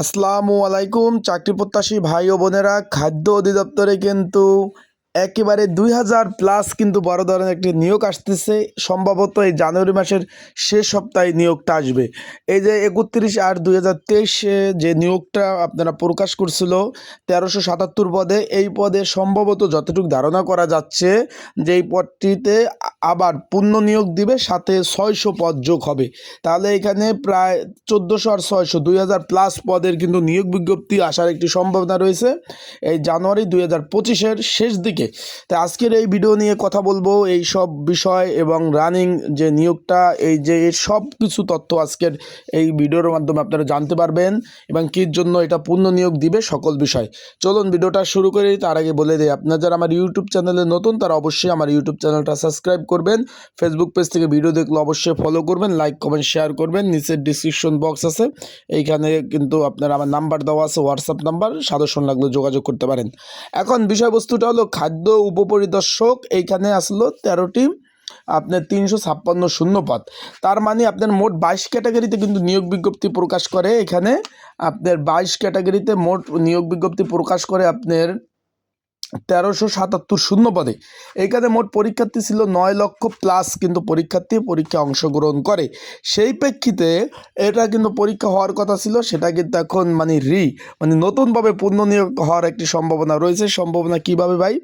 আসসালামু আলাইকুম চাকরি প্রত্যাশী ভাই ও বোনেরা খাদ্য অধিদপ্তরে কিন্তু একেবারে দুই হাজার প্লাস কিন্তু বড় ধরনের একটি নিয়োগ আসতেছে। সম্ভবত এই জানুয়ারি মাসের শেষ সপ্তাহে নিয়োগটা আসবে। এই যে একত্রিশ আট দুই হাজার তেইশে যে নিয়োগটা আপনারা প্রকাশ করছিল, তেরোশো সাতাত্তর পদে, এই পদে সম্ভবত যতটুকু ধারণা করা যাচ্ছে যে এই পদটিতে আবার পূর্ণ নিয়োগ দিবে, সাথে ছয়শো পদ যোগ হবে। তাহলে এখানে প্রায় চোদ্দোশো আর ছয়শো, দুই হাজার প্লাস পদের কিন্তু নিয়োগ বিজ্ঞপ্তি আসার একটি সম্ভাবনা রয়েছে। এই জানুয়ারি দুই হাজার পঁচিশের শেষ দিকে তাই আজকের এই ভিডিও নিয়ে কথা বলব, এই সব বিষয় এবং রানিং যে নিয়োগটা, এই যে সব কিছু তথ্য আজকের এই ভিডিওর মাধ্যমে আপনারা জানতে পারবেন এবং কির জন্য এটা পূর্ণ নিয়োগ দিবে সকল বিষয়। চলুন ভিডিওটা শুরু করি, তার আগে বলে দিই, আপনারা যারা আমার ইউটিউব চ্যানেলে নতুন, তারা অবশ্যই আমার ইউটিউব চ্যানেলটা সাবস্ক্রাইব করবেন। ফেসবুক পেজ থেকে ভিডিও দেখলে অবশ্যই ফলো করবেন লাইক কমেন্ট শেয়ার করবেন। নিচের ডিসক্রিপশন বক্স আছে, এইখানে কিন্তু আপনার আমার নাম্বার দেওয়া আছে হোয়াটসঅ্যাপ নাম্বার সাদর্শন লাগলে যোগাযোগ করতে পারেন। এখন বিষয়বস্তুটা হলো খাদ্য উপপরিদর্শক এইখানে আসলো তেরোটি আপনার তিনশো ছাপ্পান্ন শূন্যপদ। তার মানে আপনার মোট বাইশ ক্যাটাগরিতে কিন্তু নিয়োগ বিজ্ঞপ্তি প্রকাশ করে এখানে। আপনার বাইশ ক্যাটাগরিতে মোট নিয়োগ বিজ্ঞপ্তি প্রকাশ করে আপনার তেরোশো সাতাত্তর শূন্য পদে এইখানে মোট পরীক্ষার্থী ছিল নয় লক্ষ প্লাস কিন্তু পরীক্ষার্থী পরীক্ষায় অংশগ্রহণ করে। সেই প্রেক্ষিতে এটা কিন্তু পরীক্ষা হওয়ার কথা ছিল, সেটা কিন্তু এখন মানে রি মানে নতুনভাবে পুনর্নিয়োগ হওয়ার একটি সম্ভাবনা রয়েছে। সম্ভাবনা কীভাবে ভাই?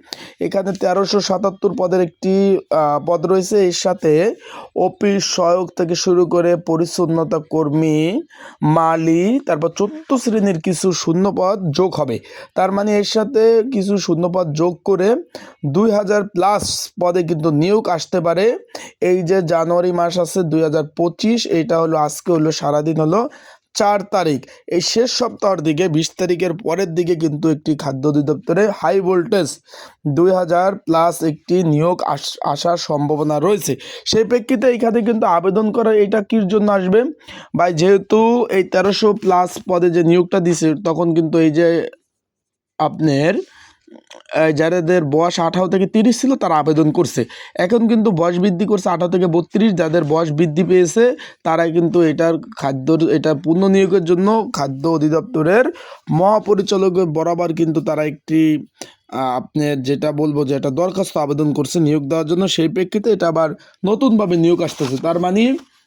এখানে তেরোশো সাতাত্তর পদের একটি পদ রয়েছে। এর সাথে অফিস সহায়ক থেকে শুরু করে পরিচ্ছন্নতা কর্মী, মালি, তারপর চতুর্থ শ্রেণির কিছু শূন্যপদ যোগ হবে। তার মানে এর সাথে কিছু শূন্যপদ যোগ করে দুই হাজার প্লাস পদে কিন্তু নিয়োগ আসতে পারে। এই যে জানুয়ারি মাস আছে দুই হাজার পঁচিশ হলো আজকে হলো সারাদিন হলো চার তারিখ। এই শেষ সপ্তাহের দিকে, বিশ তারিখের পরের দিকে কিন্তু একটি খাদ্য অধিদপ্তরে হাই ভোল্টেজ দুই হাজার প্লাস একটি নিয়োগ আস- আসার সম্ভাবনা রয়েছে। সেই প্রেক্ষিতে এইখানে কিন্তু আবেদন করা এটা কির জন্য আসবে? বা যেহেতু এই তেরোশো প্লাস পদে যে নিয়োগটা দিছে, তখন কিন্তু এই যে আপনার যাদের বয়স আঠারো থেকে তিরিশ ছিল তারা আবেদন করছে। এখন কিন্তু বয়স বৃদ্ধি করছে আঠারো থেকে বত্রিশ যাদের বয়স বৃদ্ধি পেয়েছে তারাই কিন্তু এটার খাদ্য এটা পূর্ণ নিয়োগের জন্য খাদ্য অধিদপ্তরের মহাপরিচালকের বরাবর কিন্তু তারা একটি আহ, আপনার যেটা বলব যে একটা দরখাস্ত আবেদন করছে নিয়োগ দেওয়ার জন্য। সেই প্রেক্ষিতে এটা আবার নতুনভাবে নিয়োগ আসতেছে। তার মানে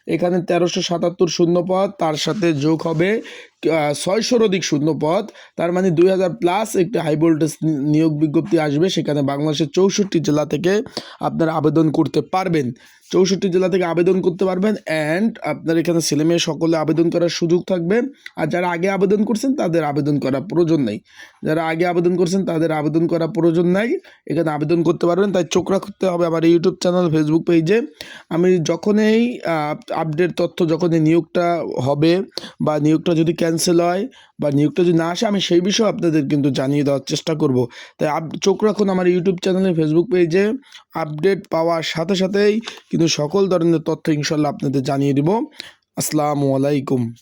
এখানে তেরোশো সাতাত্তর শূন্যপদ তার সাথে যোগ হবে ছয়শোর অধিক শূন্যপদ তার মানে দুই হাজার প্লাস একটি হাই ভোল্টেজ নিয়োগ বিজ্ঞপ্তি আসবে। সেখানে বাংলাদেশের চৌষট্টি জেলা থেকে আপনারা আবেদন করতে পারবেন। চৌষট্টি জেলা থেকে আবেদন করতে পারবেন অ্যান্ড আপনার এখানে ছেলে মেয়ে সকলে আবেদন করার সুযোগ থাকবে। আর যারা আগে আবেদন করছেন, তাদের আবেদন করা প্রয়োজন নেই। যারা আগে আবেদন করছেন, তাদের আবেদন করা প্রয়োজন নাই। এখানে আবেদন করতে পারবেন, তাই চোখ রাখতে হবে আমার ইউটিউব চ্যানেল ফেসবুক পেজে আমি যখনই আপডেট তথ্য, যখনই নিয়োগটা হবে বা নিয়োগটা যদি ক্যান্সেল হয় বা নিয়োগটা যদি না আসে, আমি সেই বিষয়ে আপনাদের কিন্তু জানিয়ে দেওয়ার চেষ্টা করব। তাই আপ- চোখ রাখুন আমার ইউটিউব চ্যানেলে ফেসবুক পেজে আপডেট পাওয়ার সাথে সাথেই কিন্তু সকল ধরনের তথ্য ইনশাল্লাহ আপনাদের জানিয়ে দেবো। আসসালামু আলাইকুম।